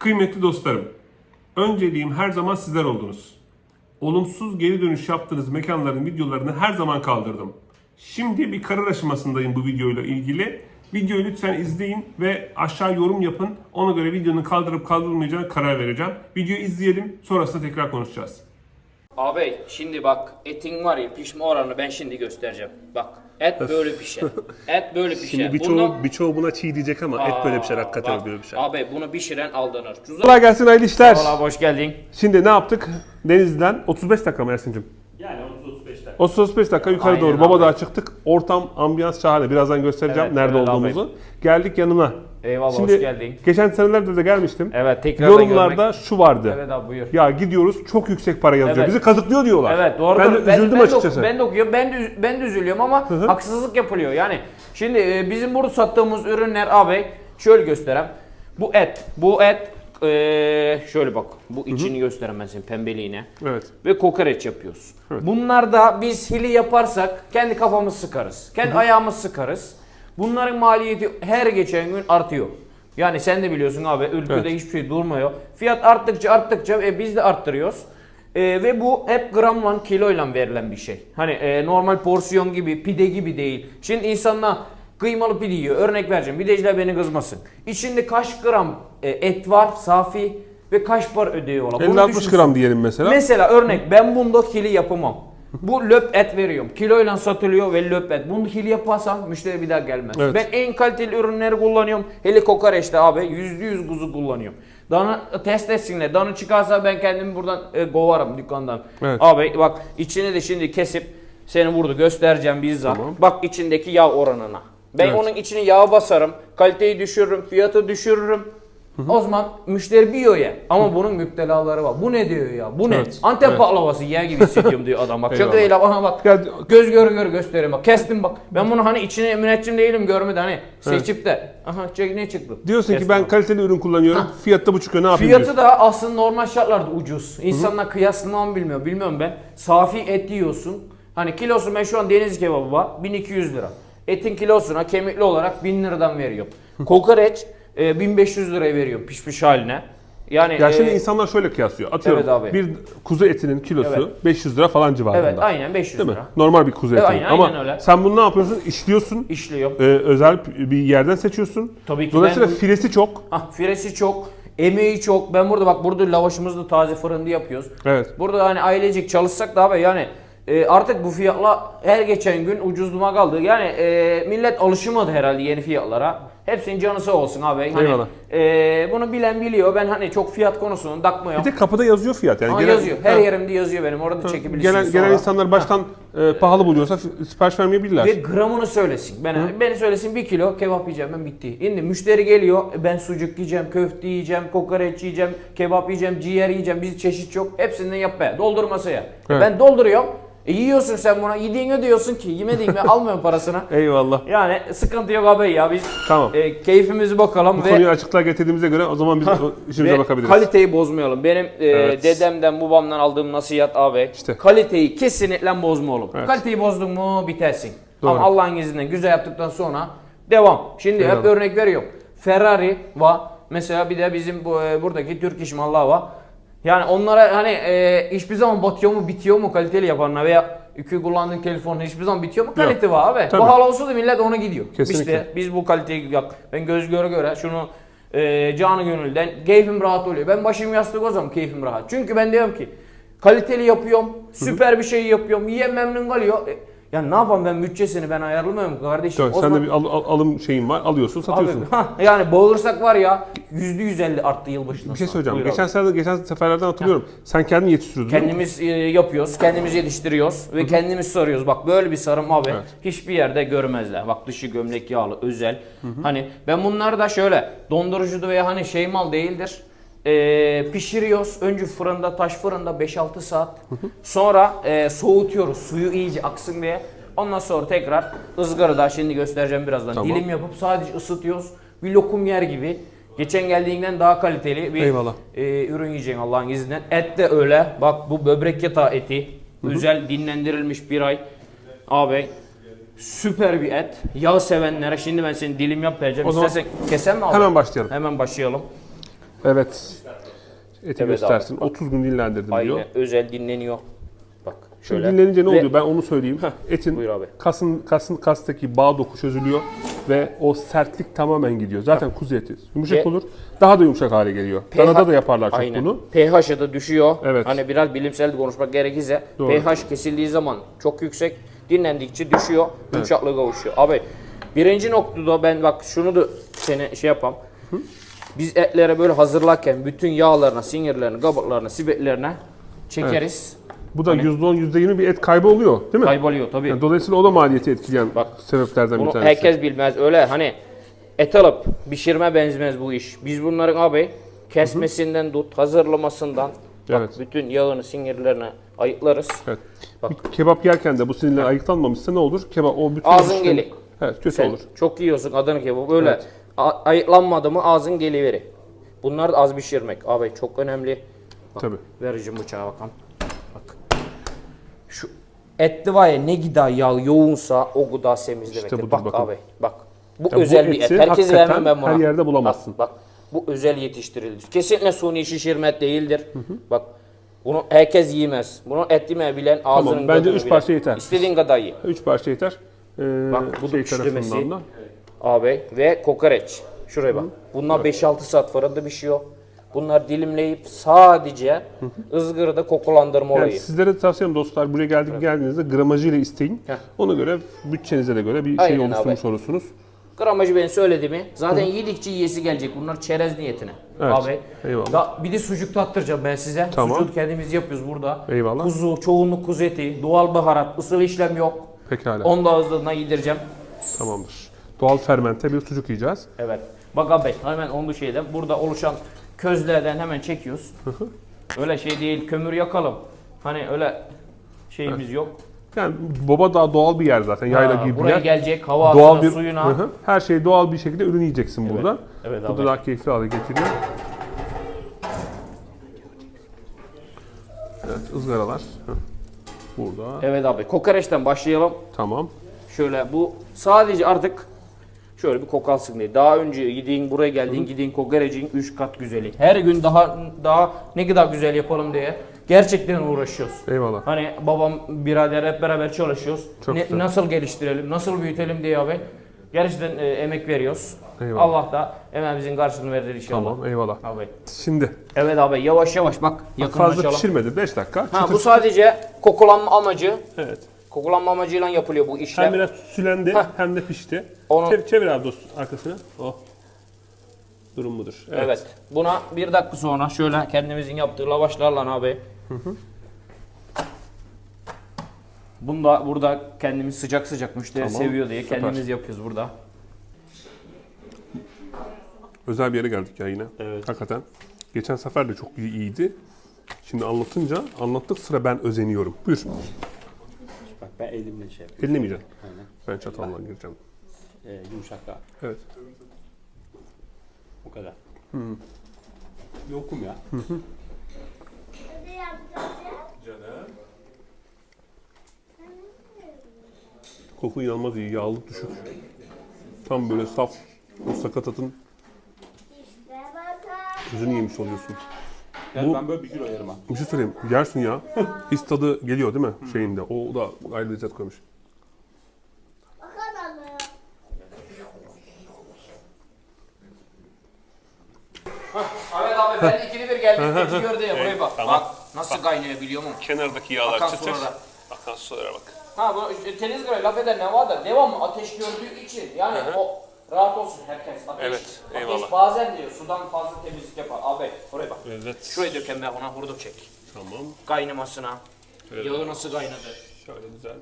Kıymetli dostlarım, önceliğim her zaman sizler oldunuz. Olumsuz geri dönüş yaptığınız mekanların videolarını her zaman kaldırdım. Şimdi bir karar aşamasındayım bu videoyla ilgili. Videoyu lütfen izleyin ve aşağı yorum yapın. Ona göre videonun kaldırıp kaldırılmayacağına karar vereceğim. Videoyu izleyelim, sonrasında tekrar konuşacağız. Abi şimdi bak etin var ya pişme oranını ben şimdi göstereceğim. Bak et böyle pişer. Et böyle pişer. Şimdi birçoğu, Bundan- birçoğu buna çiğ diyecek ama et böyle pişer, hakikaten bak, böyle pişer. Abi bunu pişiren aldanır. Cüzdan. Kolay gelsin, hayırlı işler. Valla hoş geldin. Şimdi ne yaptık? Denizli'den 35 dakika mı Ersin'cim? Yani 30-35 dakika. 30-35 dakika yukarı Aynen doğru abi. Babadağ'a çıktık. Ortam, ambiyans şahane. Birazdan göstereceğim Evet, nerede evet abi. olduğumuzu. Geldik yanına. Eyvallah, Şimdi, hoş geldin. Geçen senelerde de gelmiştim. Evet tekrar Yorumlarda şu vardı. Evet abi buyur. Ya gidiyoruz çok yüksek para yazıyor. Evet. Bizi kazıklıyor diyorlar. Evet doğru. Ben de üzüldüm açıkçası. ben de okuyorum. Ben de, ben de üzülüyorum ama haksızlık yapılıyor. Yani şimdi e, bizim burada sattığımız ürünler abi şöyle göstereyim. Bu et. Bu et e, şöyle bak. Bu içini göstereyim ben senin pembeliğine. Evet. Ve kokoreç yapıyoruz. Bunlar da biz hili yaparsak kendi kafamız sıkarız. Kendi ayağımız sıkarız. Bunların maliyeti her geçen gün artıyor. Yani sen de biliyorsun abi ülkede Evet. hiçbir şey durmuyor. Fiyat arttıkça arttıkça e, biz de arttırıyoruz. E, ve bu hep gramla kiloyla verilen bir şey. Hani e, normal porsiyon gibi pide gibi değil. Şimdi insanlar kıymalı pide yiyor. Örnek vereceğim. Pideciler beni kızmasın. İçinde kaç gram e, et var safi ve kaç par. Bunu 50-60 düşünsün. gram diyelim mesela. Mesela örnek ben bunda kili yapamam. Bu löp et veriyorum. Kiloyla satılıyor ve löp et. Bunu kili yaparsam müşteri bir daha gelmez. Evet. Ben en kaliteli ürünleri kullanıyorum. Hele kokoreçte abi %100 kuzu kullanıyorum. Dana test etsinler. Dana çıkarsa ben kendimi buradan e, kovarım dükkandan. Evet. Abi bak içini de şimdi kesip seni burada göstereceğim bizzat. Tamam. Bak içindeki yağ oranına. Ben Evet. onun içine yağ basarım. Kaliteyi düşürürüm. Fiyatı düşürürüm. O zaman müşteri bir ya. Ama bunun müptelaları var. Bu ne diyor ya? Bu ne? Evet, Antep evet. baklavası yer gibi hissediyorum diyor adam bak. Şaka değil bana bak. Göz göre göre göstereyim bak. Kestim bak. Ben bunu hani içine müneccim değilim görmeden hani seçip de. Aha ne çıktı? Diyorsun ki Kestim ben abi. kaliteli ürün kullanıyorum. Fiyatta bu çıkıyor ne yapayım Fiyatı diyorsun. da aslında normal şartlarda ucuz. İnsanlar kıyasını mı bilmiyor. Bilmiyorum ben. Safi et yiyorsun. Hani kilosu ben şu an deniz kebabı var. 1200 lira. Etin kilosuna kemikli olarak 1000 liradan veriyorum. Kokoreç e, 1500 liraya veriyorum pişmiş haline. Yani Ya e, şimdi insanlar şöyle kıyaslıyor. Atıyorum Evet abi. bir kuzu etinin kilosu Evet. 500 lira falan civarında. Evet aynen 500 Değil mi? lira. Normal bir kuzu eti. aynen, Ama aynen öyle. sen bunu ne yapıyorsun? İşliyorsun. işliyor. Ee, özel bir yerden seçiyorsun. Tabii ki Dolayısıyla ben filesi çok. Ah firesi çok, emeği çok. Ben burada bak burada lavaşımızı taze fırında yapıyoruz. Evet. Burada hani ailecek çalışsak da abi yani e, artık bu fiyatla her geçen gün ucuzluğuma kaldı. Yani e, millet alışamadı herhalde yeni fiyatlara. Hepsinin canı sağ olsun abi. Hani, Eyvallah. e, bunu bilen biliyor. Ben hani çok fiyat konusunu takmıyorum. Bir de kapıda yazıyor fiyat. Yani Ama yazıyor. Her Ha, yerimde yazıyor benim. Orada çekebilirsiniz Gelen, sonra. gelen insanlar baştan e, pahalı buluyorsa f- sipariş vermeyebilirler. Ve gramını söylesin. Ben beni söylesin bir kilo kebap yiyeceğim ben bitti. Şimdi müşteri geliyor e, ben sucuk yiyeceğim, köfte yiyeceğim, kokoreç yiyeceğim, kebap yiyeceğim, ciğer yiyeceğim. Biz çeşit çok. Hepsinden yap be. Doldur masaya. E, Evet. Ben dolduruyorum. E, yiyorsun sen buna. Yediğini diyorsun ki yemediğin mi almıyorum parasını. Eyvallah. Yani sıkıntı yok abi ya biz Tamam. e, keyfimizi bakalım Bu ve konuyu açıklığa getirdiğimize göre o zaman biz o işimize ve bakabiliriz. kaliteyi bozmayalım. Benim e, Evet. dedemden, babamdan aldığım nasihat abi. İşte. Kaliteyi kesinlikle bozma oğlum. Evet. Kaliteyi bozdun mu bitersin. Doğru. Ama Allah'ın izniyle güzel yaptıktan sonra devam. Şimdi hep Eyvallah. örnek veriyorum. Ferrari var. Mesela bir de bizim bu, e, buradaki Türk iş mallar var. Yani onlara hani e, hiçbir zaman batıyor mu bitiyor mu kaliteli yapanlar veya iki kullandığın telefon hiçbir zaman bitiyor mu kalite var abi. Tabii. Bu hal olsa da millet ona gidiyor. Kesinlikle. İşte biz bu kaliteyi yap. Ben göz göre göre şunu e, canı gönülden keyfim rahat oluyor. Ben başım yastık o zaman keyfim rahat. Çünkü ben diyorum ki kaliteli yapıyorum, süper bir şey yapıyorum, yiyen memnun kalıyor. E, ya ne yapayım ben bütçesini ben ayarlamıyorum kardeşim. Evet, O sen zaman- de bir al- al- alım şeyin var. Alıyorsun, satıyorsun. Abi, ha, yani boğulursak var ya yüzde yüz elli arttı yılbaşından bir şey söyleyeceğim. Buyur Geçen abi. sefer geçen seferlerden hatırlıyorum. Sen kendin yetiştiriyordun. Kendimiz e, yapıyoruz, kendimiz yetiştiriyoruz ve kendimiz sarıyoruz. Bak böyle bir sarım abi Evet. hiçbir yerde görmezler. Bak dışı gömlek yağlı, özel. Hani ben bunları da şöyle dondurucuda veya hani şey mal değildir. E, pişiriyoruz. Önce fırında, taş fırında 5-6 saat. Sonra e, soğutuyoruz suyu iyice aksın diye. Ondan sonra tekrar ızgarada şimdi göstereceğim birazdan. Tamam. Dilim yapıp sadece ısıtıyoruz. Bir lokum yer gibi. Geçen geldiğinden daha kaliteli bir Eyvallah. e, ürün yiyeceksin Allah'ın izniyle. Et de öyle. Bak bu böbrek yatağı eti. Özel dinlendirilmiş bir ay. Abi süper bir et. Yağ sevenlere şimdi ben senin dilim yapmayacağım. O zaman İstersen kesem mi abi? Hemen başlayalım. Hemen başlayalım. Evet. Eti Evet göstersin. abi, bak. 30 gün dinlendirdim diyor. Aynen özel dinleniyor. Bak Şimdi şöyle. dinlenince ne Ve- oluyor ben onu söyleyeyim. Etin buyur abi. kasın kasın kastaki bağ doku çözülüyor ve o sertlik tamamen gidiyor. Zaten kuzu eti yumuşak Ve- olur. Daha da yumuşak hale geliyor. Danada da yaparlar çok Aynen. bunu. pH'ı da düşüyor. Evet. Hani biraz bilimsel konuşmak gerekirse Doğru. pH kesildiği zaman çok yüksek, dinlendikçe düşüyor, yumuşaklığa kavuşuyor. Abi birinci noktada ben bak şunu da seni şey yapam. Biz etlere böyle hazırlarken bütün yağlarına, sinirlerine, kabuklarına, sibetlerine çekeriz. Bu da %10 %20 bir et kaybı oluyor değil mi? Kayboluyor tabii. Yani dolayısıyla o da maliyeti etkileyen Bak, sebeplerden bir Bunu tanesi. herkes bilmez. Öyle hani et alıp pişirme benzemez bu iş. Biz bunların abi kesmesinden tut, hazırlamasından bak Evet. bütün yağını, sinirlerini ayıklarız. Evet. Bak. Bir kebap yerken de bu sinirler ayıklanmamışsa ne olur? Kebap o bütün Ağzın geli. Evet kötü Sen olur. çok yiyorsun Adana kebabı böyle Evet. Ayıklanmadı mı ağzın geliveri. Bunlar da az pişirmek abi çok önemli. Bak, Tabii. Vereceğim bıçağı bakalım. Bak. Şu etli var ya ne gıda yağ yoğunsa o gıda semiz demektir. budur bak bakın. abi bak. Bu Ya bu özel bir et. hakikaten vermem ben buna. her yerde bulamazsın. Bak, bak bu özel yetiştirildi. Kesinlikle suni şişirme değildir. Bak bunu herkes yiyemez. Bunu et yemeyi bilen ağzının bence tadını üç bilen. parça yeter. İstediğin kadar ye. Üç parça yeter. Ee, Bak, bu da şey pişirmesi. tarafından da. Abi ve kokoreç. Şuraya bak. Bunlar 5-6 saat fırında pişiyor. Bunlar dilimleyip sadece ızgarada kokulandırma Yani olayı. sizlere tavsiyem dostlar buraya geldik geldiğinizde gramajıyla isteyin. Heh. Ona göre bütçenize de göre bir Aynen şey abi. oluşturmuş olursunuz. Gramajı ben söylediğimi zaten yedikçe yiyesi gelecek. Bunlar çerez niyetine. Evet, Abi. eyvallah. Da, bir de sucuk tattıracağım ben size. Tamam. Sucuğu kendimiz yapıyoruz burada. Eyvallah. Kuzu, çoğunluk kuzu eti, doğal baharat, ısıl işlem yok. Pekala. Onu da hızlığına yedireceğim. Tamamdır. Doğal fermente bir sucuk yiyeceğiz. Evet. Bak abi hemen onu şeyden burada oluşan közlerden hemen çekiyoruz. öyle şey değil kömür yakalım. Hani öyle şeyimiz yok. Yani Baba Dağ doğal bir yer zaten. Yayla Ha, gibi bir buraya yer. gelecek hava Doğal bir suyuna. Hı hı. her şey doğal bir şekilde ürün yiyeceksin burada. Evet Bu abi. da daha keyifli hale getiriyor. Evet, ızgaralar. Hı. Burada. Evet abi kokoreçten başlayalım. Tamam. Şöyle bu sadece artık şöyle bir koku alsın diye. Daha önce gidin buraya geldin gidin kokorecin 3 kat güzeli. Her gün daha daha ne kadar güzel yapalım diye gerçekten uğraşıyoruz. Eyvallah. Hani babam birader hep beraber çalışıyoruz. Çok Ne- güzel. nasıl geliştirelim, nasıl büyütelim diye abi. Gerçekten e, emek veriyoruz. Eyvallah. Allah da emeğimizin karşılığını verir inşallah. Tamam eyvallah. Abi. Şimdi Evet abi yavaş yavaş bak fazla yakınlaşalım. pişirmedi 5 dakika. Ha Çıtır- bu sadece kokulanma amacı. Evet. Kokulanma amacıyla yapılıyor bu işlem. Hem biraz sülendi Heh. hem de pişti. Onu- Çevir, çevir abi dost arkasına. Oh. Durum budur. Evet. Evet. Buna bir dakika sonra şöyle kendimizin yaptığı lavaşlarla abi. Bunda burada kendimiz sıcak sıcak müşteri Tamam, seviyor diye süper. kendimiz yapıyoruz burada. Özel bir yere geldik ya yine. Evet. Hakikaten. Geçen sefer de çok iyi- iyiydi. Şimdi anlatınca anlattık sıra ben özeniyorum. Buyur. Bak ben elimle şey yapıyorum. Eline mi yiyeceksin? Aynen. Ben çatalla gireceğim. Ee, yumuşakla. Evet. Bu kadar. Yokum ya. Koku inanılmaz iyi. Yağlılık düşük. Tam böyle saf. O sakatatın yüzünü yemiş oluyorsun. Yani Bu- ben böyle bir kilo yerim ha. Bir şey söyleyeyim. Yersin ya. His tadı geliyor değil mi? Şeyinde. O da ayrı lezzet koymuş. Evet abi ben ikili bir geldim tepki gördü ya buraya bak. tamam. Bak nasıl kaynıyor biliyor musun? Kenardaki yağlar Akan çıtır. sulara. Akan sulara bak. Ha bu teniz göre laf eder ne vardır? Devamlı ateş gördüğü için yani o rahat olsun herkes ateş. Evet, ateş eyvallah. bazen diyor sudan fazla temizlik yapar. Abi buraya bak. Evet. Şuraya döken ben ona hurdu çek. Tamam. Kaynamasına. Yağı nasıl kaynadı? Şöyle güzel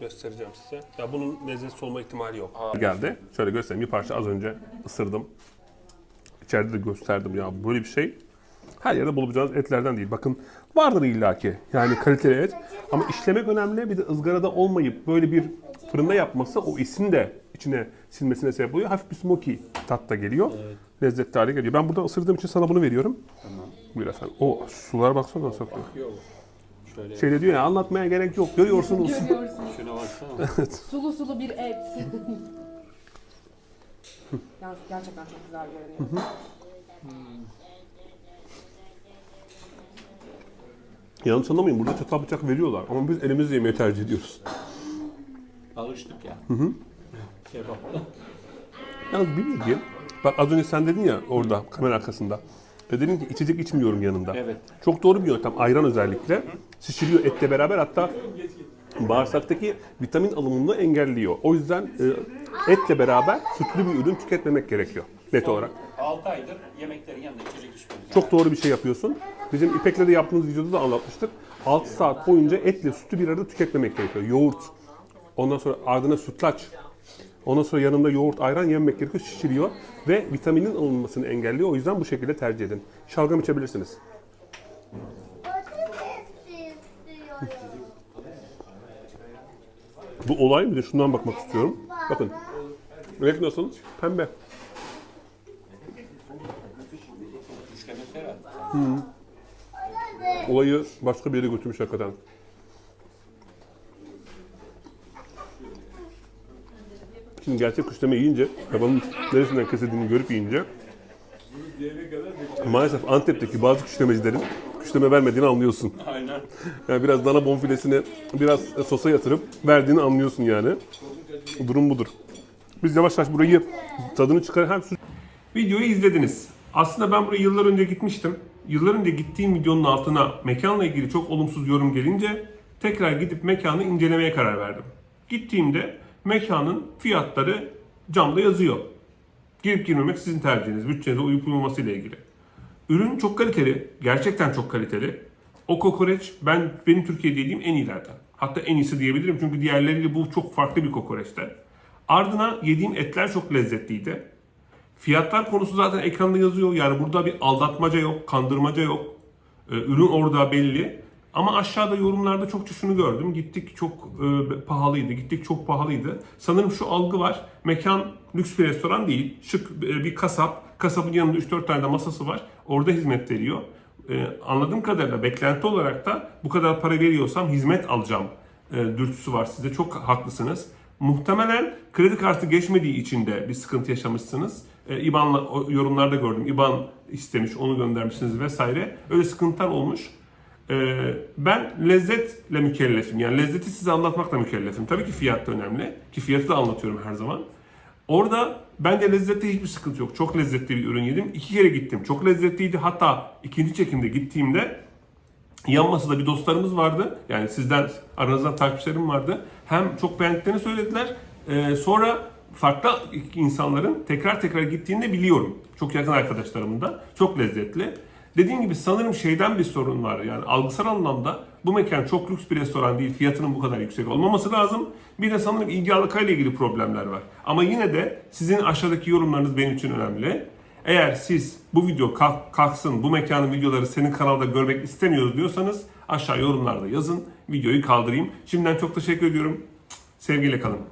göstereceğim size. Ya bunun lezzetli olma ihtimali yok. Geldi. Şöyle göstereyim. Bir parça az önce ısırdım. İçeride de gösterdim ya böyle bir şey. Her yerde bulabileceğiniz etlerden değil. Bakın vardır illaki. Yani kaliteli et. Ama işlemek önemli. Bir de ızgarada olmayıp böyle bir fırında yapması o isin de içine silmesine sebep oluyor. Hafif bir smoky tat da geliyor. Evet. Lezzetli hale geliyor. Ben burada ısırdığım için sana bunu veriyorum. Tamam. Buyur efendim. O sulara baksana nasıl akıyor. Şöyle Şeyde diyor ya anlatmaya gerek yok. Görüyorsunuz. Görüyorsunuz. Şuna baksana. sulu sulu bir et. Gerçekten çok güzel görünüyor. Hmm. Yanlış anlamayın burada çatal bıçak veriyorlar ama biz elimizle yemeği tercih ediyoruz. Alıştık ya. Hı hı. Kebap. Yalnız bir bilgi. Bak az önce sen dedin ya orada kamera arkasında. E dedin ki içecek içmiyorum yanında. Evet. Çok doğru bir yöntem. Ayran özellikle. Şişiriyor etle beraber hatta bağırsaktaki vitamin alımını engelliyor. O yüzden e, etle beraber sütlü bir ürün tüketmemek gerekiyor net olarak. 6 aydır yemeklerin yanında içecek içmiyoruz. Çok doğru bir şey yapıyorsun. Bizim İpek'le de yaptığımız videoda da anlatmıştık. 6 saat boyunca etle sütü bir arada tüketmemek gerekiyor. Yoğurt, ondan sonra ardına sütlaç, ondan sonra yanında yoğurt, ayran yememek gerekiyor. Şişiriyor ve vitaminin alınmasını engelliyor. O yüzden bu şekilde tercih edin. Şalgam içebilirsiniz. Bu olay de şundan bakmak istiyorum. Bakın. Renk nasıl? Pembe. Herhalde. Olayı başka bir yere götürmüş hakikaten. Şimdi gerçek kuşlama yiyince, kafanın neresinden kesildiğini görüp yiyince maalesef Antep'teki bazı kuşlemecilerin kuşleme vermediğini anlıyorsun. Aynen. Yani biraz dana bonfilesini biraz sosa yatırıp verdiğini anlıyorsun yani. Durum budur. Biz yavaş yavaş burayı tadını çıkar hem su... Videoyu izlediniz. Aslında ben buraya yıllar önce gitmiştim. Yıllar önce gittiğim videonun altına mekanla ilgili çok olumsuz yorum gelince tekrar gidip mekanı incelemeye karar verdim. Gittiğimde mekanın fiyatları camda yazıyor. Girip girmemek sizin tercihiniz. Bütçenize uyup uymaması ile ilgili. Ürün çok kaliteli. Gerçekten çok kaliteli. O kokoreç ben benim Türkiye'de yediğim en iyilerden. Hatta en iyisi diyebilirim çünkü diğerleriyle bu çok farklı bir kokoreçte. Ardına yediğim etler çok lezzetliydi. Fiyatlar konusu zaten ekranda yazıyor. Yani burada bir aldatmaca yok, kandırmaca yok. Ee, ürün orada belli. Ama aşağıda yorumlarda çokça şunu gördüm. Gittik çok e, pahalıydı, gittik çok pahalıydı. Sanırım şu algı var. Mekan lüks bir restoran değil. Şık e, bir kasap. Kasabın yanında 3-4 tane de masası var. Orada hizmet veriyor. E, anladığım kadarıyla beklenti olarak da bu kadar para veriyorsam hizmet alacağım e, dürtüsü var size. Çok haklısınız. Muhtemelen kredi kartı geçmediği için de bir sıkıntı yaşamışsınız. E, İBAN'la yorumlarda gördüm. İBAN istemiş, onu göndermişsiniz vesaire. Öyle sıkıntılar olmuş. E, ben lezzetle mükellefim. Yani lezzeti size anlatmakla mükellefim. Tabii ki fiyat da önemli. Ki fiyatı da anlatıyorum her zaman. Orada bence lezzette hiçbir sıkıntı yok. Çok lezzetli bir ürün yedim. İki kere gittim. Çok lezzetliydi. Hatta ikinci çekimde gittiğimde Yan masada bir dostlarımız vardı. Yani sizden aranızdan takipçilerim vardı. Hem çok beğendiklerini söylediler. Ee, sonra farklı insanların tekrar tekrar gittiğini de biliyorum. Çok yakın arkadaşlarımın da. Çok lezzetli. Dediğim gibi sanırım şeyden bir sorun var. Yani algısal anlamda bu mekan çok lüks bir restoran değil. Fiyatının bu kadar yüksek olmaması lazım. Bir de sanırım ilgi alakayla ilgili problemler var. Ama yine de sizin aşağıdaki yorumlarınız benim için önemli. Eğer siz bu video kalk- kalksın, bu mekanın videoları senin kanalda görmek istemiyoruz diyorsanız aşağı yorumlarda yazın. Videoyu kaldırayım. Şimdiden çok teşekkür ediyorum. Sevgiyle kalın.